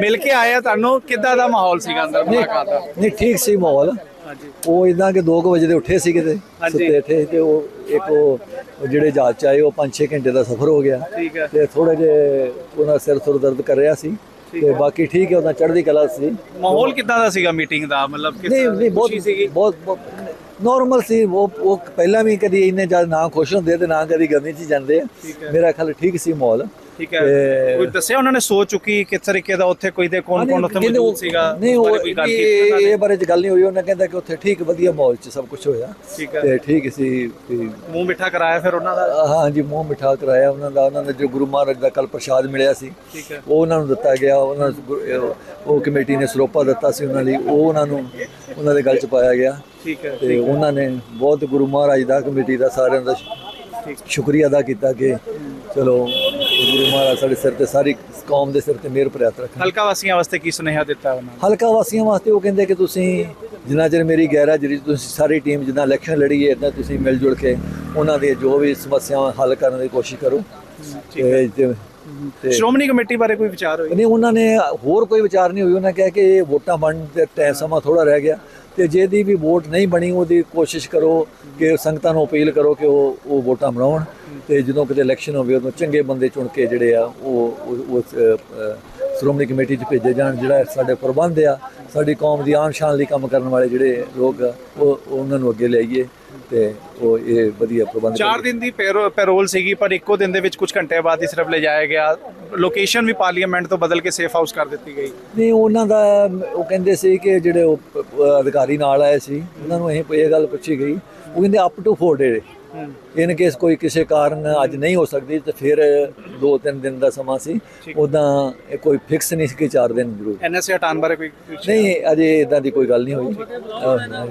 ਮਿਲ ਕੇ ਆਏ ਆ ਤੁਹਾਨੂੰ? ਕਿੱਦਾਂ ਦਾ ਮਾਹੌਲ ਸੀਗਾ ਅੰਦਰ ਮੁਲਾਕਾਤ ਦਾ? ਨਹੀਂ ਠੀਕ ਸੀ ਮਾਹੌਲ। ਹਾਂਜੀ। ਉਹ ਇਦਾਂ ਕਿ 2 ਵਜੇ ਦੇ ਉੱਠੇ ਸੀ ਕਿਤੇ ਹਾਂਜੀ। ਸੁੱਤੇ ਉੱਠੇ ਤੇ ਉਹ ਇੱਕ ਉਹ ਜਿਹੜੇ ਜਹਾਜ਼ ਚ ਆਏ ਉਹ 5-6 ਘੰਟੇ ਦਾ ਸਫ਼ਰ ਹੋ ਗਿਆ। ਤੇ ਥੋੜੇ ਜੇ ਉਹਨਾਂ ਸਿਰ ਸੁਰ ਦਰਦ ਕਰ ਰਿਹਾ ਸੀ ਤੇ ਬਾਕੀ ਠੀਕ ਹੈ ਉਹਨਾਂ ਚੜ੍ਹਦੀ ਕਲਾ ਸੀ। ਮਾਹੌਲ ਕਿੱਦਾਂ ਦਾ ਸੀਗਾ ਮੀਟਿੰਗ ਦਾ? ਮਤਲਬ ਕਿਸ ਨਹੀਂ ਨਹੀਂ ਬਹੁਤ ਸੀਗੀ? ਬਹੁਤ ਨਾਰਮਲ ਸੀ। ਉਹ ਉਹ ਪਹਿਲਾਂ ਵੀ ਕਦੀ ਇੰਨੇ ਜ਼ਿਆਦਾ ਨਾ ਖੁਸ਼ ਹੁੰਦੇ ਤੇ ਨਾ ਕਦੀ ਗਮੀ ਚ ਜਾਂਦੇ। ਮੇਰਾ ਖਿਆਲ ਠੀਕ ਸੀ ਮਾਹੌਲ। ਠੀਕ ਹੈ। ਕੋਈ ਦੱਸਿਆ ਉਹਨਾਂ ਨੇ ਸੋਚ ਚੁੱਕੀ ਕਿਸ ਤਰੀਕੇ ਦਾ ਉੱਥੇ ਕੋਈ ਤੇ ਕੌਣ ਕੌਣ ਉੱਥੇ ਮੌਜੂਦ ਸੀਗਾ ਨਹੀਂ ਉਹ ਇਹ ਬਾਰੇ ਚ ਗੱਲ ਨਹੀਂ ਹੋਈ ਉਹਨਾਂ ਕਹਿੰਦਾ ਕਿ ਉੱਥੇ ਠੀਕ ਵਧੀਆ ਮਾਹੌਲ ਚ ਸਭ ਕੁਝ ਹੋਇਆ। ਤੇ ਠੀਕ ਸੀ ਮੂੰਹ ਮਿੱਠਾ ਕਰਾਇਆ ਫਿਰ ਉਹਨਾਂ ਦਾ? ਹਾਂ ਜੀ ਮੂੰਹ ਮਿਠਾ ਕਰਾਇਆ ਉਹਨਾਂ ਦਾ। ਉਹਨਾਂ ਨੇ ਜੋ ਗੁਰੂ ਮਹਾਰਾਜ ਦਾ ਕੱਲ ਪ੍ਰਸ਼ਾਦ ਮਿਲਿਆ ਸੀ ਉਹ ਉਹਨਾਂ ਨੂੰ ਦਿੱਤਾ ਗਿਆ। ਉਹਨਾਂ ਉਹ ਕਮੇਟੀ ਨੇ ਸਰੋਪਾ ਦਿੱਤਾ ਸੀ ਉਹਨਾਂ ਲਈ। ਉਹ ਉਹਨਾਂ ਨੂੰ ਉਹਨਾਂ ਦੇ ਗਲ ਚ ਪਾਇਆ ਗਿਆ। ਠੀਕ ਹੈ ਤੇ ਉਹਨਾਂ ਨੇ ਬਹੁਤ ਗੁਰੂ ਮਹਾਰਾਜ ਦਾ ਕਮੇਟੀ ਦਾ ਸਾਰਿਆਂ ਦਾ ਸ਼ੁਕਰੀਆ ਅਦਾ ਕੀਤਾ ਕਿ ਚਲੋ ਗੁਰੂ ਮਹਾਰਾਜ ਸਾਡੇ ਸਿਰ ਤੇ ਸਾਰੀ ਕੌਮ ਦੇ ਸਿਰ ਤੇ ਮਿਹਰ ਪ੍ਰਿਆਤ ਰੱਖਣ। ਹਲਕਾ ਵਾਸੀਆਂ ਵਾਸਤੇ ਕੀ ਸੁਨੇਹਾ ਦਿੱਤਾ ਉਹਨਾਂ ਨੇ? ਹਲਕਾ ਵਾਸੀਆਂ ਵਾਸਤੇ ਉਹ ਕਹਿੰਦੇ ਕਿ ਤੁਸੀਂ ਜਿੰਨਾ ਚਿਰ ਮੇਰੀ ਗੈਰਹਾਜ਼ਰੀ 'ਚ ਤੁਸੀਂ ਸਾਰੀ ਟੀਮ ਜਿੱਦਾਂ ਇਲੈਕਸ਼ਨ ਲੜੀ ਹੈ ਇਦਾਂ ਤੁਸੀਂ ਮਿਲ ਜੁਲ ਕੇ ਉਹਨਾਂ ਦੀ ਜੋ ਵੀ ਸਮੱਸਿਆਵਾਂ ਹੱਲ ਕਰਨ ਦੀ ਕੋਸ਼ਿਸ਼ ਕਰੋ। ਤੇ ਸ਼੍ਰੋਮਣੀ ਕਮੇਟੀ ਬਾਰੇ ਕੋਈ ਵਿਚਾਰ ਹੋਈ ਨਹੀਂ ਉਹਨਾਂ ਨੇ ਹੋਰ ਕੋਈ ਵਿਚਾਰ ਨਹੀਂ ਹੋਈ ਉਹਨਾਂ ਕਿਹਾ ਕਿ ਇਹ ਵੋਟਾਂ ਬਣਨ ਤੇ ਟਾਈਮ ਸਮਾਂ ਥੋੜਾ ਰਹਿ ਗਿਆ ਤੇ ਜਿਹਦੀ ਵੀ ਵੋਟ ਨਹੀਂ ਬਣੀ ਉਹਦੀ ਕੋਸ਼ਿਸ਼ ਕਰੋ ਕਿ ਸੰਗਤਾਂ ਨੂੰ ਅਪੀਲ ਕਰੋ ਕਿ ਉਹ ਉਹ ਵੋਟਾਂ ਬਣਾਉਣ ਤੇ ਜਦੋਂ ਕਿਤੇ ਇਲੈਕਸ਼ਨ ਹੋਵੇ ਉਦੋਂ ਚੰਗੇ ਬੰਦੇ ਚੁਣ ਕੇ ਜਿਹੜੇ ਆ ਉਹ ਉਸ ਸ਼੍ਰੋਮਣੀ ਕਮੇਟੀ 'ਚ ਭੇਜੇ ਜਾਣ ਜਿਹੜਾ ਸਾਡੇ ਪ੍ਰਬੰਧ ਆ ਸਾਡੀ ਕੌਮ ਦੀ ਆਨ ਸ਼ਾਨ ਲਈ ਕੰਮ ਕਰਨ ਵਾਲੇ ਜਿਹੜੇ ਲੋਕ ਉਹ ਉਹਨਾਂ ਨੂੰ ਅੱਗੇ ਲਿਆਈਏ ਤੇ ਉਹ ਇਹ ਵਧੀਆ ਪ੍ਰਬੰਧ ਚਾਰ ਦਿਨ ਦੀ ਪੈਰੋ- ਪੈਰੋਲ ਸੀਗੀ ਪਰ ਇੱਕੋ ਦਿਨ ਦੇ ਵਿੱਚ ਕੁਝ ਘੰਟੇ ਬਾਅਦ ਹੀ ਸਿਰਫ ਲੈ ਜਾਇਆ ਗਿਆ। ਲੋਕੇਸ਼ਨ ਵੀ ਪਾਰਲੀਮੈਂਟ ਤੋਂ ਬਦਲ ਕੇ ਸੇਫ ਹਾਊਸ ਕਰ ਦਿੱਤੀ ਗਈ। ਨਹੀਂ ਉਹਨਾਂ ਦਾ ਉਹ ਕਹਿੰਦੇ ਸੀ ਕਿ ਜਿਹੜੇ ਉਹ ਅਧਿਕਾਰੀ ਨਾਲ ਆਏ ਸੀ ਉਹਨਾਂ ਨੂੰ ਇਹ ਇਹ ਗੱਲ ਪੁੱਛੀ ਗਈ। ਉਹ ਕਹਿੰਦੇ up to 4 day in case ਕੋਈ ਕਿਸੇ ਕਾਰਨ ਅੱਜ ਨਹੀਂ ਹੋ ਸਕਦੀ ਤੇ ਫਿਰ 2-3 ਦਿਨ ਦਾ ਸਮਾਂ ਸੀ। ਉਦਾਂ ਇਹ ਕੋਈ ਫਿਕਸ ਨਹੀਂ ਸੀ ਕਿ 4 ਦਿਨ ਜ਼ਰੂਰ। ਐਨਐਸਏ ਹਟਾਉਣ ਬਾਰੇ ਕੋਈ? ਨਹੀਂ ਅਜੇ ਇਦਾਂ ਦੀ ਕੋਈ ਗੱਲ ਨਹੀਂ ਹੋਈ।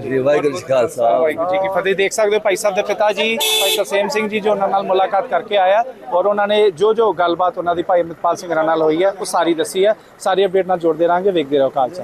ਜੀ ਵਾਹਿਗੁਰੂ ਜੀ ਖਾਲਸਾ। ਵਾਹਿਗੁਰੂ ਜੀ ਕੀ ਫਤਿਹ। ਦੇਖ ਸਕਦੇ ਹੋ ਭਾਈ ਸਾਹਿਬ ਦੇ ਪਿਤਾ ਜੀ, ਭਾਈ ਤਰਸੇਮ ਸਿੰਘ ਜੀ ਜੋ ਉਹਨਾਂ ਨਾਲ ਮੁਲਾਕਾਤ ਕਰਕੇ ਆਇਆ ਔਰ ਉਹਨਾਂ ਨੇ ਜੋ ਜੋ ਗੱਲਬਾਤ ਉਹਨਾਂ ਦੀ ਭਾਈ ਅਮਿਤਪਾਲ ਸਿੰਘ ਨਾਲ ਹੋਈ ਹੈ, ਉਹ ਸਾਰੀ ਦੱਸੀ ਹੈ। ਸਾਰੀ ਅਪਡੇਟ ਨਾਲ ਜੋੜਦੇ ਰਹਾਂਗੇ, ਵੇਖਦੇ ਰਹੋ ਖਾਲਸਾ